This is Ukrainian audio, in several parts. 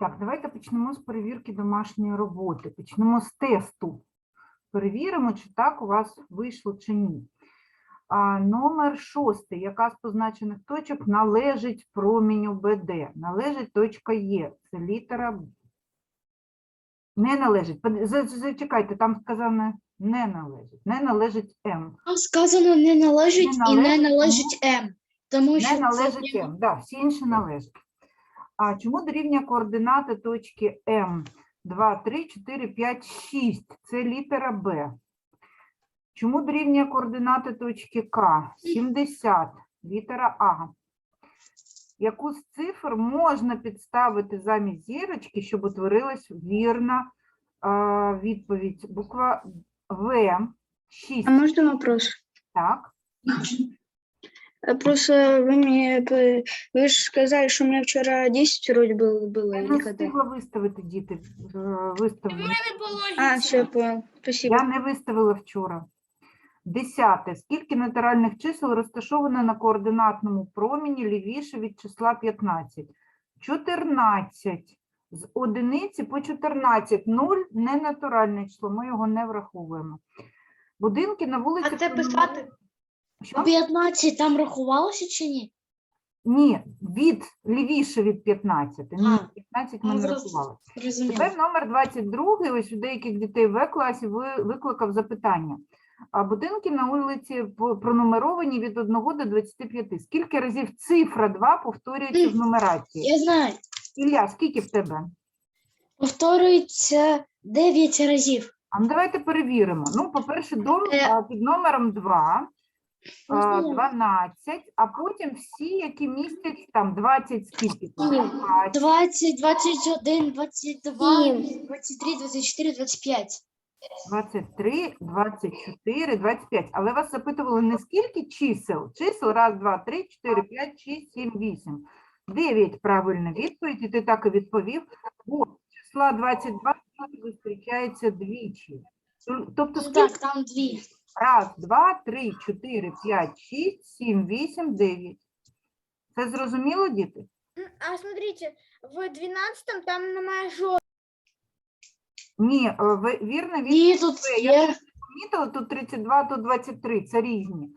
Так, давайте почнемо з перевірки домашньої роботи. Почнемо з тесту. Перевіримо, чи так у вас вийшло чи ні. А, номер шостий. Яка з позначених точок належить променю БД? Належить точка Е. Це літера Б. Не належить. Зачекайте, там сказано не належить. Не належить М. Там сказано не належить Не і не належить, належить М. Тому що Не це належить прям- М, да, всі інші належать. А чому дорівнює координати точки М? 2, 3, 4, 5, 6. Це літера Б. Чому дорівнює координати точки К? 70. Літера А. Яку з цифр можна підставити замість зірочки, щоб утворилась вірна а, відповідь? Буква В. 6. А можно вопрос? Так. Э, Просто вы мне, п- вы же сказали, что у меня вчера 10 вроде было, было Я или не когда? встигла виставити діти. е, Виставлені. А, все, понял. Спасибо. Я не виставила вчора. Десяте. Скільки натуральних чисел розташовано на координатному промені лівіше від числа 15? 14. З одиниці по 14. 0 – не натуральне число, ми його не враховуємо. Будинки на вулиці... А це Пономарьова- писати? Що? 15 там рахувалося чи ні? Ні, від, лівіше від 15. Ні, А. 15 ми Ну, не зрозу- рахували. Зрозуміло. Тепер номер 22, ось у деяких дітей в класі ви- викликав запитання. А будинки на вулиці по- пронумеровані від 1 до 25. Скільки разів цифра 2 повторюється в нумерації? Я знаю. Ілля, скільки в тебе? Повторюється 9 разів. А ну давайте перевіримо. Ну, по-перше, дом Е. а, під номером 2, а, 12, а потім всі, які містять там 20 скільки? там? Ні. 20. 20, 21, 22, 23, 24, 25. 23, 24, 25. Але вас запитували не скільки чисел? Чисел раз, два, три, чотири, п'ять, шість, сім, вісім. Дев'ять правильна відповідь, і ти так і відповів. Бо числа 22 тут зустрічається двічі. Тобто Ну скільки? так, там дві. Раз, два, три, чотири, п'ять, шість, сім, вісім, дев'ять. Це зрозуміло, діти? А смотрите, в 12 там немає жодного. Ні, е, ви- вірна відповідь. Ні, тут Е, я є. помітила, тут 32, тут 23, це різні.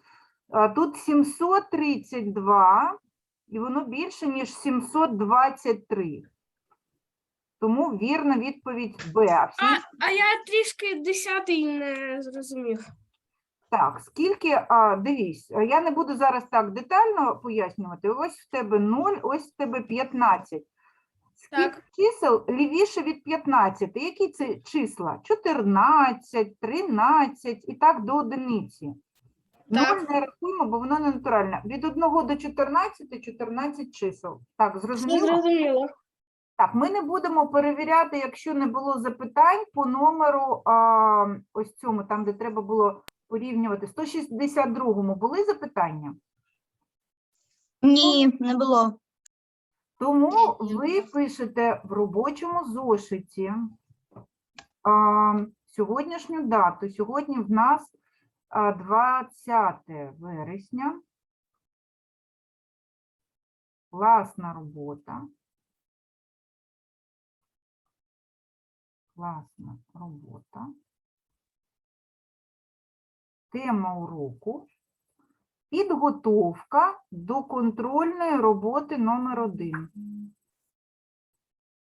А Тут 732, і воно більше, ніж 723. Тому вірна відповідь Б. А всі А я трішки десятий не зрозумів. Так, скільки, а, дивись, я не буду зараз так детально пояснювати. Ось в тебе 0, ось в тебе 15. Скільки Так. чисел лівіше від 15? Які це числа? 14, 13 і так до одиниці. Так. Ноль не рахуємо, бо воно не натуральне. Від 1 до 14 – 14 чисел. Так, зрозуміло? зрозуміло. Так, ми не будемо перевіряти, якщо не було запитань по номеру а, ось цьому, там, де треба було порівнювати. 162-му були запитання? Ні, не було. Тому ви пишете в робочому зошиті а, сьогоднішню дату. Сьогодні в нас 20 вересня. Класна робота. Класна робота. Тема уроку. Підготовка до контрольної роботи номер один.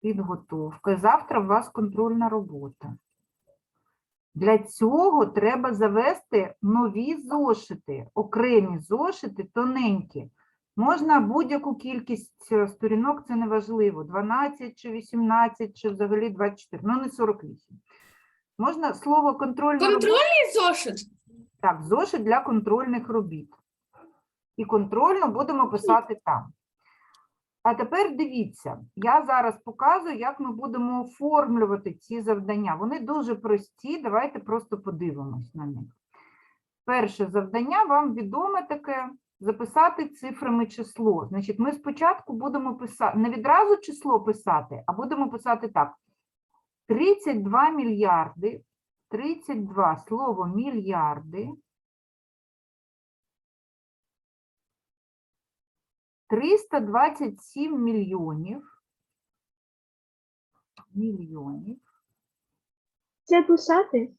Підготовка. Завтра у вас контрольна робота. Для цього треба завести нові зошити, окремі зошити, тоненькі. Можна будь-яку кількість е, сторінок, це не важливо, 12 чи 18, чи взагалі 24, ну не 48. Можна слово контрольна. Контрольний зошит. Так, зошит для контрольних робіт. І контрольно будемо писати там. А тепер дивіться, я зараз показую, як ми будемо оформлювати ці завдання. Вони дуже прості, давайте просто подивимось на них. Перше завдання вам відоме таке записати цифрами число. Значить, ми спочатку будемо писати, не відразу число писати, а будемо писати так: 32 мільярди, 32 слово мільярди. 327 мільйонів мільйонів. Це писати?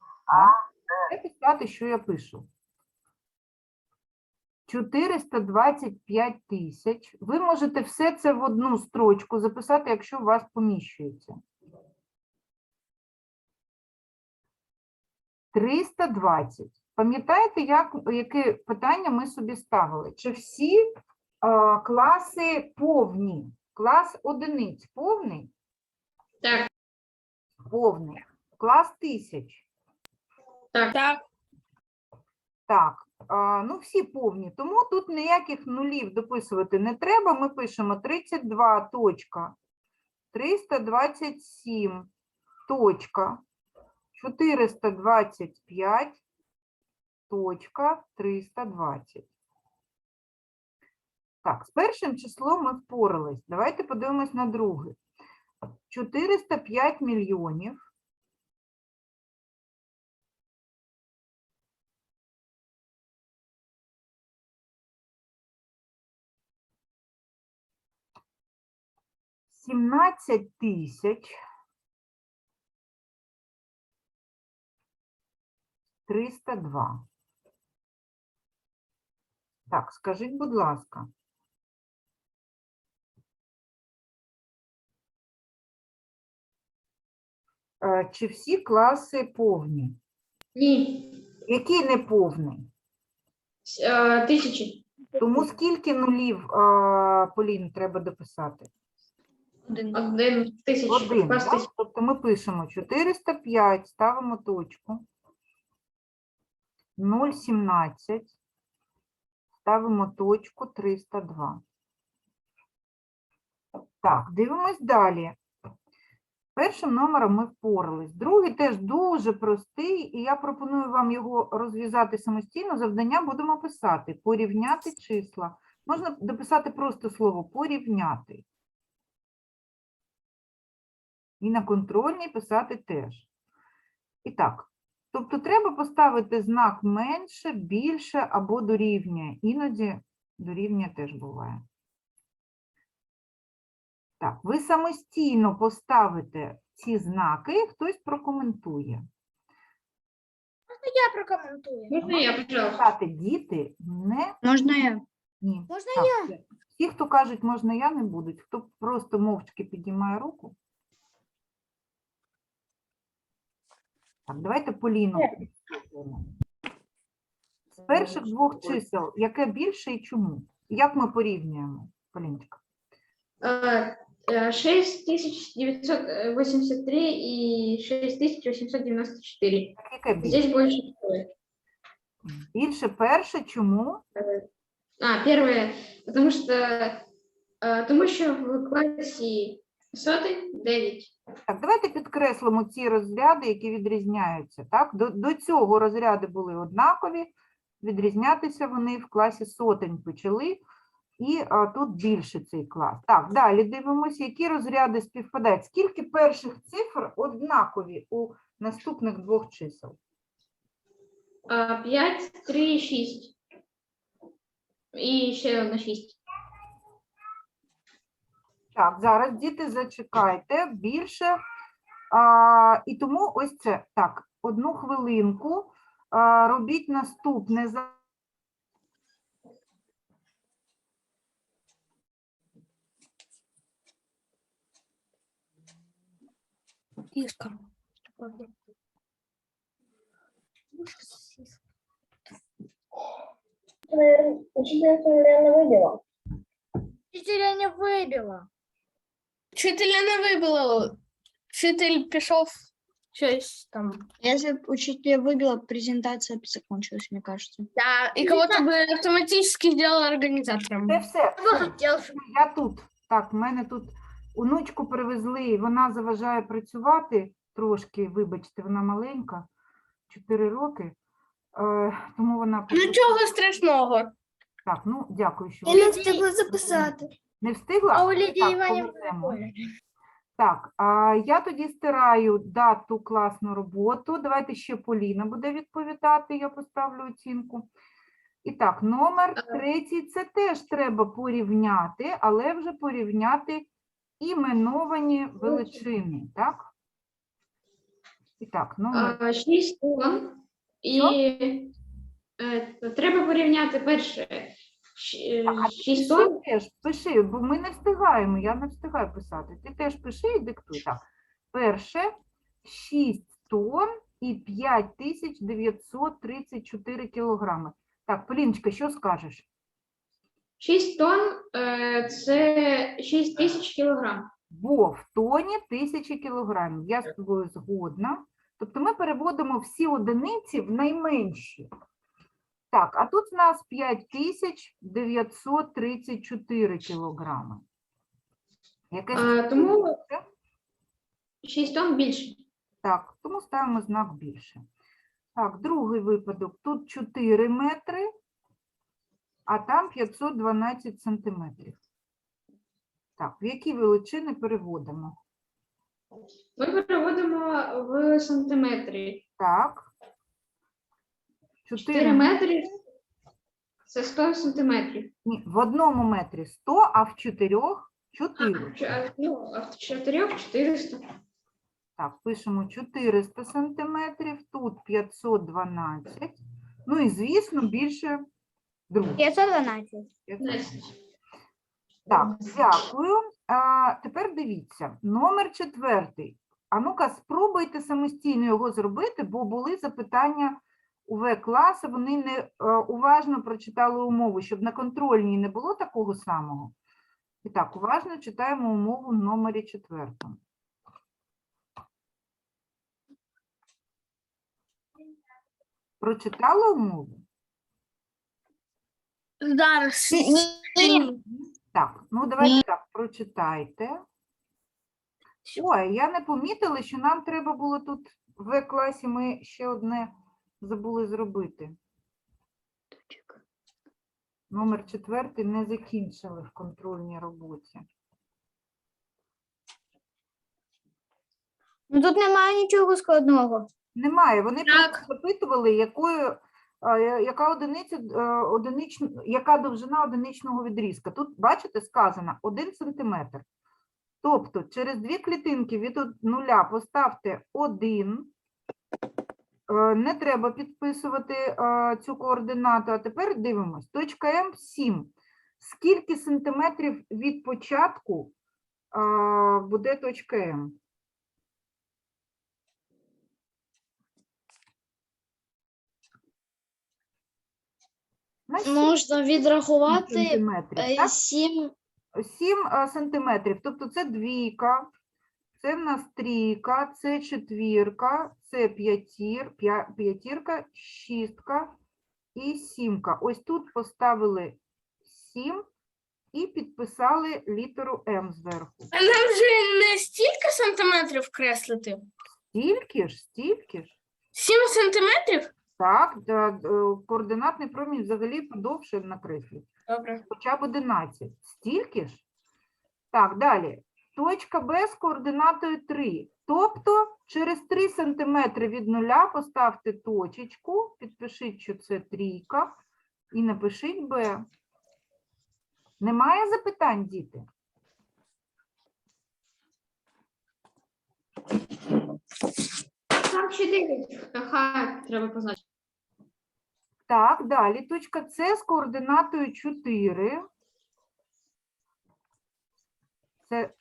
Це писати, що я пишу. 425 тисяч. Ви можете все це в одну строчку записати, якщо у вас поміщується. 320. Пам'ятаєте, як, яке питання ми собі ставили? Чи всі а, класи повні? Клас одиниць повний? Так. Повний. Клас тисяч. Так. Так, а, ну всі повні, тому тут ніяких нулів дописувати не треба. Ми пишемо 32 точка 327 точка 425 точка 320. Так, з першим числом ми впорались. Давайте подивимось на друге. 405 мільйонів Сімнадцять тисяч триста два. Так, скажіть, будь ласка, е, чи всі класи повні? Ні. Який не повний? Е, Тисячі. Тому скільки нулів, е, Полін, треба дописати? Один тисяч. Один, клас так? Тобто ми пишемо 405, ставимо точку. 0,17, ставимо точку 302. Так, дивимось далі. Першим номером ми впорались. Другий теж дуже простий, і я пропоную вам його розв'язати самостійно. Завдання будемо писати. Порівняти числа. Можна дописати просто слово порівняти. І на контрольній писати теж. І так, тобто треба поставити знак менше, більше або дорівнює. Іноді дорівнює теж буває. Так, ви самостійно поставите ці знаки, хтось прокоментує. Можна Я прокоментую. Можна я, пожалуйста? Діти не Можна я? ні. Можна Так, я? Ті, хто кажуть, можна я, не будуть. Хто просто мовчки піднімає руку. Так, давайте Поліну. З перших двох чисел, яке більше і чому? Як ми порівнюємо, Поліночка? Е, е, 6983 и 6894. Яке більше? Здесь больше стоит. Більше перше, чому? А, первое, потому что, э, тому що в класі сотий 9. Так, давайте підкреслимо ці розряди, які відрізняються. Так? До, до цього розряди були однакові, відрізнятися вони в класі сотень почали, і а, тут більше цей клас. Так, далі дивимося, які розряди співпадають. Скільки перших цифр однакові у наступних двох чисел? 5, 3, 6. І ще одна 6. Так, зараз діти зачекайте більше. А, і тому ось це так, одну хвилинку. А, робіть наступне. за- Учительница, наверное, выбила. Учителя не вибила. Вчителя не вибило. Вчитель пішов щось там. Если бы учителя выбила, презентация бы закончилась, мне кажется. Да, и кого-то бы автоматически сделал организатором. Це все. Хто все. хотів, щоб Я тут. Так, в мене тут онучку привезли, вона заважає працювати трошки, вибачте, вона маленька, 4 роки. Е, тому вона поки- Нічого страшного. так, ну дякую, що Я ви не встигла записати. не встигла. А у Лідії Так, Іванівни повернемо. Так, а я тоді стираю дату класну роботу. Давайте ще Поліна буде відповідати, я поставлю оцінку. І так, номер Ага. третій це теж треба порівняти, але вже порівняти іменовані величини, так? І так, номер. Е, 6 тонн. І е, треба порівняти перше. А ти 6 тонн. пиши теж, пиши, бо ми не встигаємо, я не встигаю писати. Ти теж пиши і диктуй. Так. Перше 6 тонн і 5934 кілограми. Так, Поліночка, що скажеш? 6 тонн е, це 6 тисяч кілограм. Бо в тоні тисячі кілограмів. Я з тобою згодна. Тобто ми переводимо всі одиниці в найменші. Так, а тут в нас 5934 кілограми. Яке Е, тому 6 тонн більше. Так, тому ставимо знак більше. Так, другий випадок. Тут 4 метри, а там 512 сантиметрів. Так, в які величини переводимо? Ми переводимо в сантиметри. Так. 4 4 метри це 100 сантиметрів. Ні, в одному метрі 100, а в чотирьох 4. А, Ну, а в 4 400. Так, пишемо 400 сантиметрів, тут 512. Ну і, звісно, більше другого. 512. 512. Так, дякую. А, тепер дивіться, номер четвертий. А ну-ка, спробуйте самостійно його зробити, бо були запитання у В-класу, вони не е, уважно прочитали умову, щоб на контрольній не було такого самого. І так, уважно читаємо умову в номері четвертому. Прочитали умову? Зараз. Так, ну давайте так, прочитайте. Ой, я не помітила, що нам треба було тут в класі ми ще одне забули зробити. Номер четвертий не закінчили в контрольній роботі. Ну тут немає нічого складного. Немає. Вони Так. просто запитували, якою, яка одиниця, е, одинич, яка довжина одиничного відрізка. Тут, бачите, сказано 1 сантиметр. Тобто через дві клітинки від од- нуля поставте 1. Не треба підписувати е, цю координату. А тепер дивимось. Точка М 7. Скільки сантиметрів від початку е, буде точка М? Можна відрахувати сантиметрів, е, 7 7 сантиметрів. Тобто це двійка, це в нас трійка, це четвірка, це п'ятір, п'ятірка, шістка і сімка. Ось тут поставили 7 і підписали літеру М зверху. А нам же не стільки сантиметрів креслити? Стільки ж, стільки ж. 7 сантиметрів? Так, да, е, координатний промінь взагалі подовше накреслюють. Добре. хоча б 11. Стільки ж? Так, далі. Точка Б з координатою 3. Тобто через 3 см від нуля поставте точечку, підпишіть, що це трійка, і напишіть Б. Немає запитань, діти? Там ще 9. Ага, треба позначити. Так, далі. Точка С з координатою 4. Це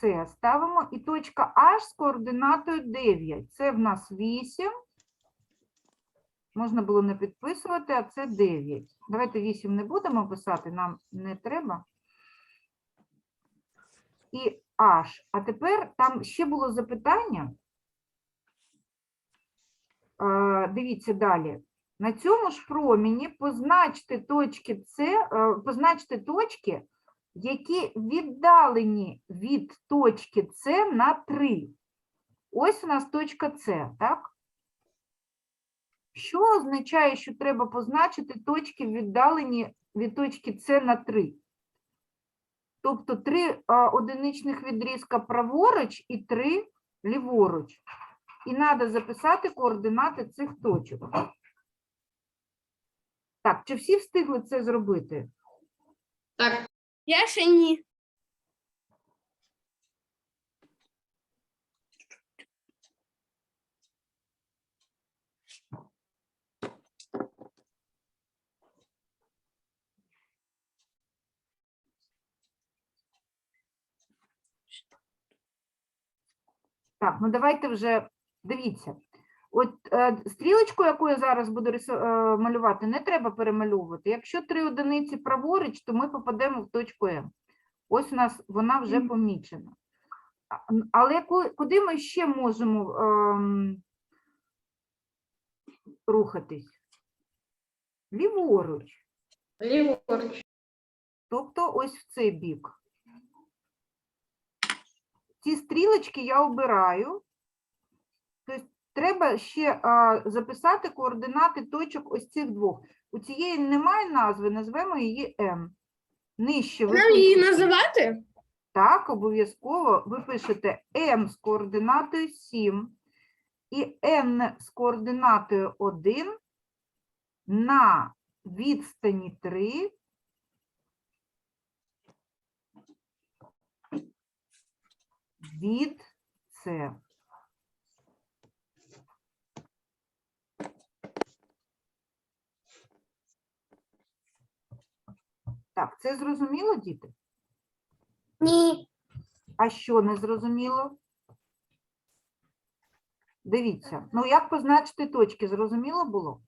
С ставимо. І точка H з координатою 9. Це в нас 8. Можна було не підписувати, а це 9. Давайте 8 не будемо писати, нам не треба. І H. А тепер там ще було запитання. Дивіться далі. На цьому ж проміні позначте точки С, е, позначте точки, які віддалені від точки С на 3. Ось у нас точка С, так? Що означає, що треба позначити точки віддалені від точки С на 3? Тобто 3 одиничних відрізка праворуч і 3 ліворуч. І треба записати координати цих точок. Так, чи всі встигли це зробити? Так, Я шини. Так, ну давайте уже, дивіться. От е, стрілочку, яку я зараз буду е, малювати, не треба перемальовувати. Якщо три одиниці праворуч, то ми попадемо в точку М. Ось у нас вона вже помічена. Але куди ми ще можемо ем, рухатись? Ліворуч. Ліворуч. Тобто ось в цей бік. Ці стрілочки я обираю. Треба ще а, записати координати точок ось цих двох. У цієї немає назви, назвемо її М. Нижче ви Нам її пишете- називати? Так, обов'язково ви пишете М з координатою 7 і N з координатою 1 на відстані 3 від С. Так, це зрозуміло, діти? Ні. А що не зрозуміло? Дивіться, ну як позначити точки, зрозуміло було?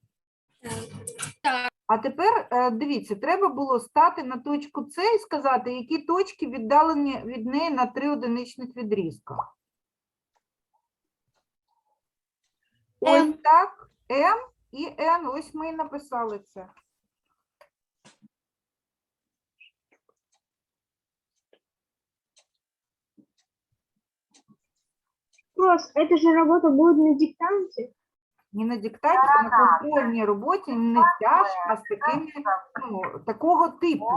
Так. А тепер е, дивіться, треба було стати на точку С і сказати, які точки віддалені від неї на три одиничних відрізка. Ось М. так, М і Н, ось ми і написали це. Вопрос, эта же работа будет на диктанте? Не на диктаті, а на контрольній роботі не тяжка з такими, ну, такого типу.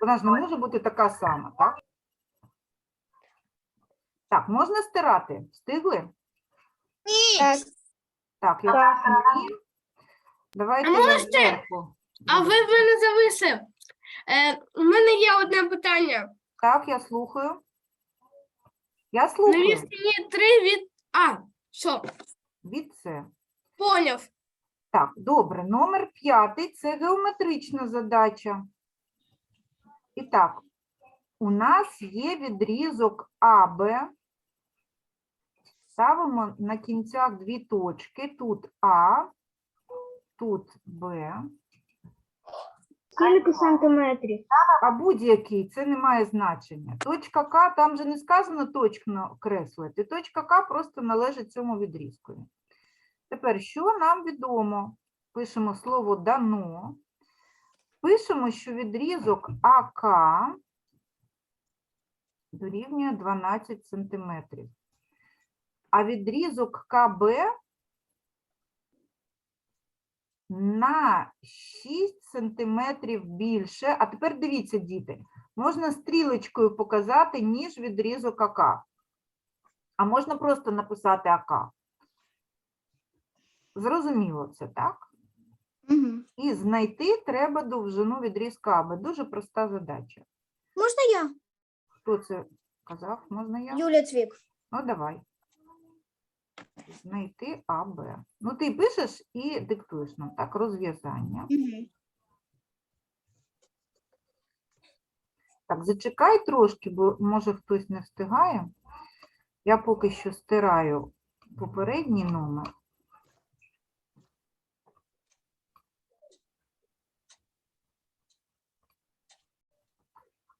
Вона ж не може бути така сама, так? Так, можна стирати? Встигли? Так. Так, я ні. Давайте А я можете? зверху. А ви в мене зависли. Е, у мене є одне питання. Так, я слухаю. Я На слухаю. відстані 3 від А. Що? Від це. Поняв. Так, добре. Номер п'ятий це геометрична задача. І так, у нас є відрізок АБ. Ставимо на кінцях дві точки. Тут А, тут Б. Сколько сантиметрів? А будь-який, це не має значення. Точка К, там же не сказано точно креслити. Точка К просто належить цьому відрізкові. Тепер, що нам відомо? Пишемо слово дано. Пишемо, що відрізок АК дорівнює 12 см. А відрізок КБ на 6 сантиметрів більше. А тепер дивіться, діти, можна стрілочкою показати, ніж відрізок АК. А можна просто написати АК. Зрозуміло це, так? Угу. І знайти треба довжину відрізка АБ. Дуже проста задача. Можна я? Хто це казав? Можна я? Юля Цвік. Ну, давай. Знайти АБ. Ну, ти пишеш і диктуєш нам, так, розв'язання. Угу. Так, зачекай трошки, бо може хтось не встигає. Я поки що стираю попередній номер.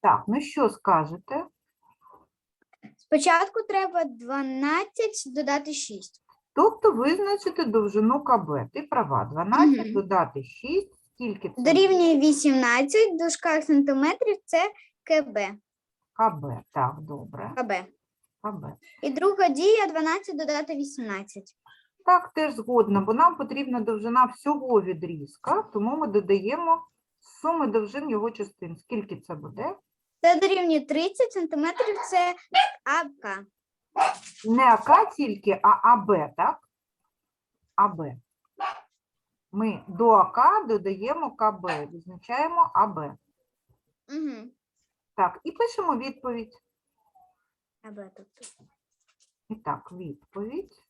Так, ну що скажете? Спочатку треба 12 додати 6. Тобто визначити довжину КБ. Ти права. 12 Мгм. додати 6. Скільки це? Дорівнює 18, в дужках сантиметрів це КБ. КБ. Так, добре. КБ. КБ. І друга дія 12 додати 18. Так, теж згодна, бо нам потрібна довжина всього відрізка, тому ми додаємо суми довжин його частин. Скільки це буде? Це дорівнює 30 сантиметрів, це АК. Не АК тільки, а АБ, так? АБ. Ми до АК додаємо КБ, відзначаємо АБ. Угу. Так, і пишемо відповідь. АБ тобто. І так, відповідь.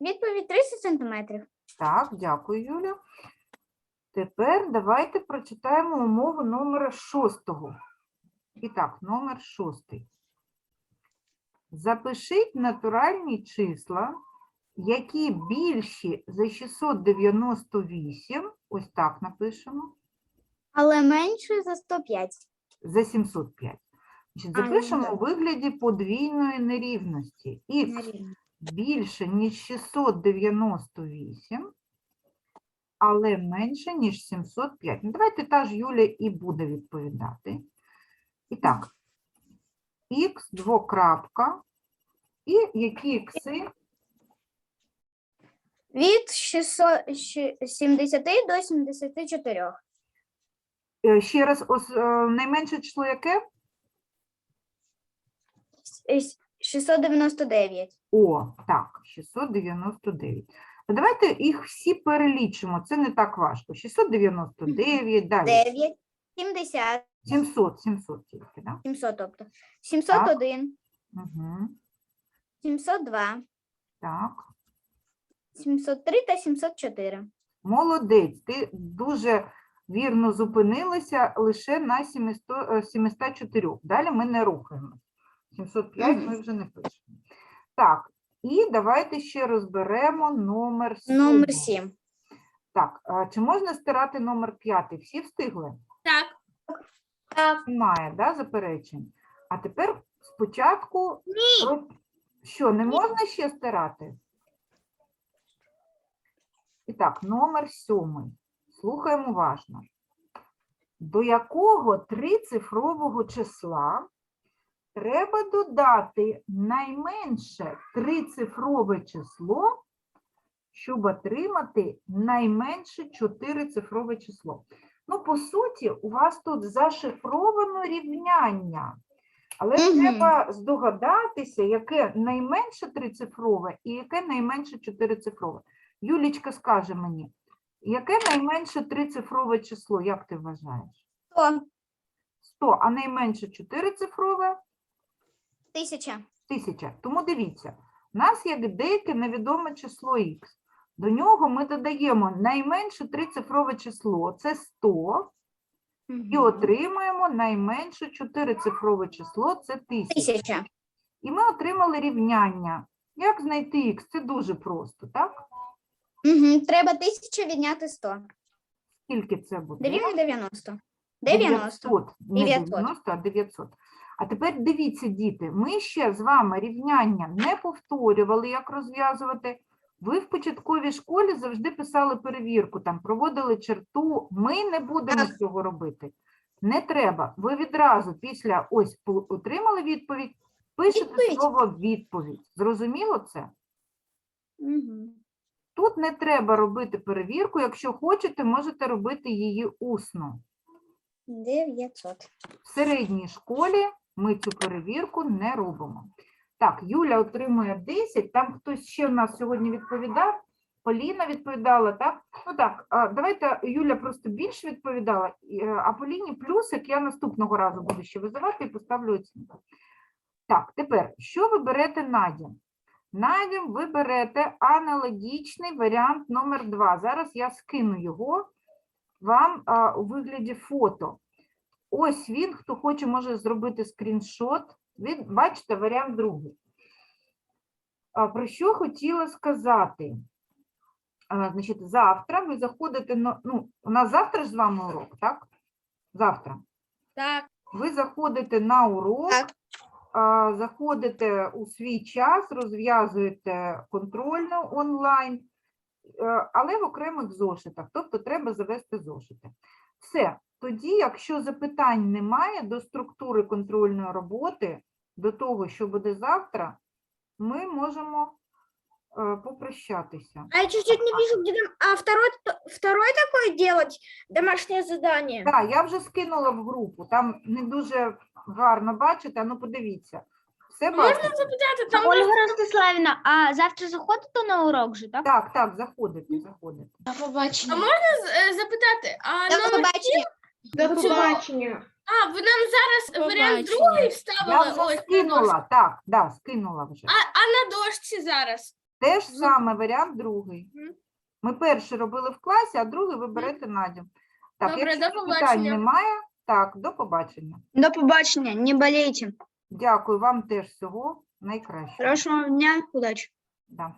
Відповідь 30 сантиметрів. Так, дякую, Юля. Тепер давайте прочитаємо умову номера шостого. І так, номер шостий. Запишіть натуральні числа, які більші за 698, ось так напишемо, Але менше за 105. за 705. Значить, А, ну, запишемо да. у вигляді подвійної нерівності. Х більше, ніж 698, але менше, ніж 705. Ну, давайте та ж Юля і буде відповідати. І так, х двокрапка, і які ікси? Від 670 до 74. Е, Ще раз, ос- е, найменше число яке? С- 699. О, так, 699. Ну, Давайте їх всі перелічимо, це не так важко. 699, далі. 9, 70, 700, 700 тільки, да? 700, тобто. 701, Угу, 702, так. 703 та 704. Молодець, ти дуже вірно зупинилася лише на 700, е, 704. Далі ми не рухаємося. 705 ми вже не пишемо. Так, і давайте ще розберемо номер 7. Номер 7. Так, а чи можна стирати номер 5? Всі встигли? Так. Так. Немає, да, заперечень? А тепер спочатку... Ні. Що, не можна ще стирати? І так, номер сьомий. Слухаємо уважно. До якого трицифрового числа треба додати найменше трицифрове число, щоб отримати найменше чотирицифрове число? Ну, по суті, у вас тут зашифровано рівняння. Але Мгм. треба здогадатися, яке найменше трицифрове і яке найменше чотирицифрове. Юлічка скаже мені, яке найменше трицифрове число, як ти вважаєш? 100, 100, а найменше чотирицифрове 1000. 1000. Тому дивіться, у нас є деяке невідоме число х. До нього ми додаємо найменше трицифрове число, це 100, і отримуємо найменше чотирицифрове число, це 1000. 1000. І ми отримали рівняння. Як знайти х? Це дуже просто, так? Угу. Треба 1000 відняти 100. Скільки це буде? Дорівнює 90. 90. 900. Не 900. а 900. А тепер дивіться, діти, ми ще з вами рівняння не повторювали, як розв'язувати. Ви в початковій школі завжди писали перевірку, там проводили черту. Ми не будемо цього робити. Не треба. Ви відразу після ось отримали відповідь, пишете Відповідь. слово відповідь. Зрозуміло це? Угу. Тут не треба робити перевірку. Якщо хочете, можете робити її усно. 900. В середній школі ми цю перевірку не робимо. Так, Юля отримує 10. Там хтось ще в нас сьогодні відповідав. Поліна відповідала, так? Ну так, давайте Юля просто більше відповідала, е, а Поліні плюсик я наступного разу буду ще визивати і поставлю оцінку. Так, тепер, що ви берете Надя? Надя, ви берете аналогічний варіант номер 2. Зараз я скину його вам у вигляді фото. Ось він, хто хоче, може зробити скріншот. Він, бачите, варіант другий. Про що хотіла сказати? Значить, завтра ви заходите на. Ну, у нас завтра ж з вами урок, так? Завтра. Так. Ви заходите на урок, Так. заходите у свій час, розв'язуєте контрольну онлайн, е, але в окремих зошитах, тобто треба завести зошити. Все. Тоді, якщо запитань немає до структури контрольної роботи, до того, що буде завтра, ми можемо е, попрощатися. А я чуть-чуть не вижу, где там... А второй, второй такой делать домашнее задание? Так, я вже скинула в групу, там не дуже гарно бачите, ну подивіться. Все бачите? Запитати, там Ольга Ростиславівна, а завтра заходите на урок же, так? Так, так, заходите, заходите. До побачення. А можна з- е, запитати, а До номер побачення. До Оцього- побачення. А, ви нам зараз варіант Побачення. другий Я вставили? вже Ось, на дошці. скинула, так, да, скинула вже. А, а на дошці зараз? Те ж саме варіант другий. Мгм. Ми перший робили в класі, а другий ви берете Надю. Так, Добре, якщо до питань побачення. немає, так, до побачення. До побачення, не болейте. Дякую вам теж всього найкраще. Хорошего дня, удачи. Да.